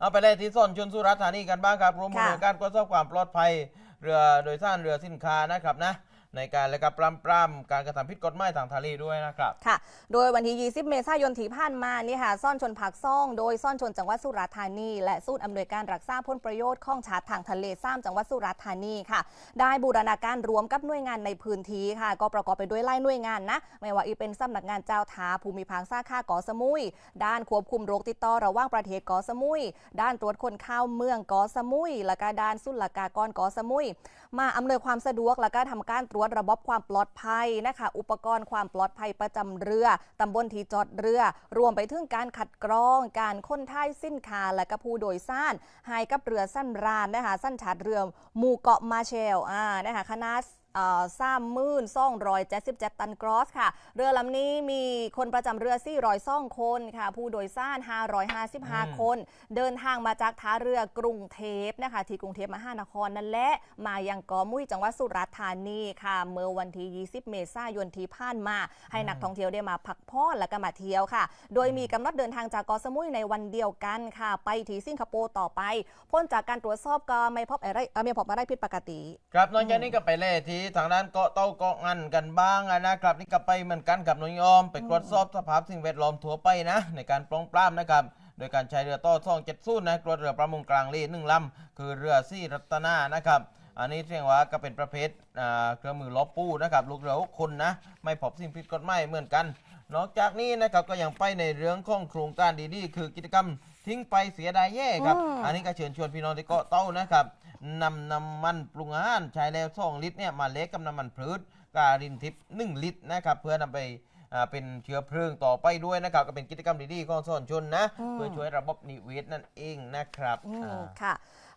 เอาไปเลยที่ส่อนชนสุราษฎร์ธานีกันบ้างครับรวมมูลการตรวจสอบความปลอดภัย เรือโดยสารเรือสินค้านะครับนะ ในการและกับปรามปรามการกระทำผิดกฎหมายทางทะเลด้วยนะครับ ค่ะ โดยวันที่ 20 เมษายนที่ผ่านมานี่ค่ะซ่อนชนผักซ่อง โดยซ่อนชนจังหวัดสุราษฎร์ธานี และสูตรอำนวยการรักษาผลประโยชน์ของชาติทางทะเลซ้ำจังหวัดสุราษฎร์ธานีค่ะ ได้บูรณาการรวมกับหน่วยงานในพื้นที่ค่ะ ก็ประกอบไปด้วยไล่หน่วยงานนะ ไม่ว่าอีเป็นสำนักงานเจ้าท่าภูมิภาคสาขาเกาะสมุย ด้านควบคุมโรคติดต่อระหว่างประเทศเกาะสมุย ด้านตรวจคนเข้าเมืองเกาะสมุย และก็ด้านสุลกากรเกาะสมุย มาอำนวยความสะดวกและก็ทำการตรวจระบบความปลอดภัยนะคะ อุปกรณ์ความปลอดภัยประจำเรือตำบลที่จอดเรือ รวมไปถึงการขัดกรอง การค้นท้ายสินค้าและกระพูโดยสารให้กับเรือสั้นรานนะคะสั้นชาดเรือหมู่เกาะมาเชลอ่านะคะคณะสามหมื่นสองรอยเจ็ดสิบเจ็ดตันกรอสค่ะ เรือลำนี้มีคนประจำเรือ4 0 2คนค่ะ ผู้โดยสาร555 คน เดินทางมาจากท่าเรือกรุงเทพนะคะ ที่กรุงเทพมหานครนั่นแหละมายังกอมุ้ยจังหวัดสุราษฎร์ธานีค่ะ เมื่อวันที่ 20 เมษายนที่ผ่านมา ให้นักท่องเที่ยวได้มาพักผ่อนและก็มาเที่ยวค่ะ โดยมีกำหนดเดินทางจากเกาะสมุยในวันเดียวกันค่ะ ไปที่สิงคโปร์ต่อไป พ้นจากการตรวจสอบก็ไม่พบอะไรไม่พบอะไรผิดปกติ ครับนอกจากนี้ก็ไปเล่ที่ทางด้านเกาะเต้าเกาะงันกันบ้างอะนะครับนี่ก็ไปเหมือนกันกับหน้อยออม ไปตรวจสอบสภาพสิ่งแวดล้อมทั่วไปนะ ในการปลองปรามนะครับโดยการใช้เรือต่อซ่องเจ็ดสู้นะตรวจเรือประมงกลางเลหนึ่งลำคือเรือซี่รัตนานะครับอันนี้เรียกว่าก็เป็นประเภทอ่าเครื่องมือล้อปูนะครับลูกเรือหกคนนะ ไม่พบสิ่งผิดกฎหมายเหมือนกัน นอกจากนี้นะครับก็ยังไปในเรื่องของโครงการดีๆ คือกิจกรรมทิ้งไปเสียดายแย่ครับอืมอันนี้ก็เชิญชวนพี่น้องที่เกาะเต้านะครับ นำน้ำมันปรุงอาหารใช้แล้วสองลิตรเนี่ยมาเล็กกับน้ำมันพืชการินทิพย์หนึ่งลิตรนะครับเพื่อนำไปอ่าเป็นเชื้อเพลิงต่อไปด้วยนะครับก็เป็นกิจกรรมดีๆของส่วนชนนะอืมเพื่อช่วยระบบนิเวศนั่นเองนะครับอืมอ่าค่ะ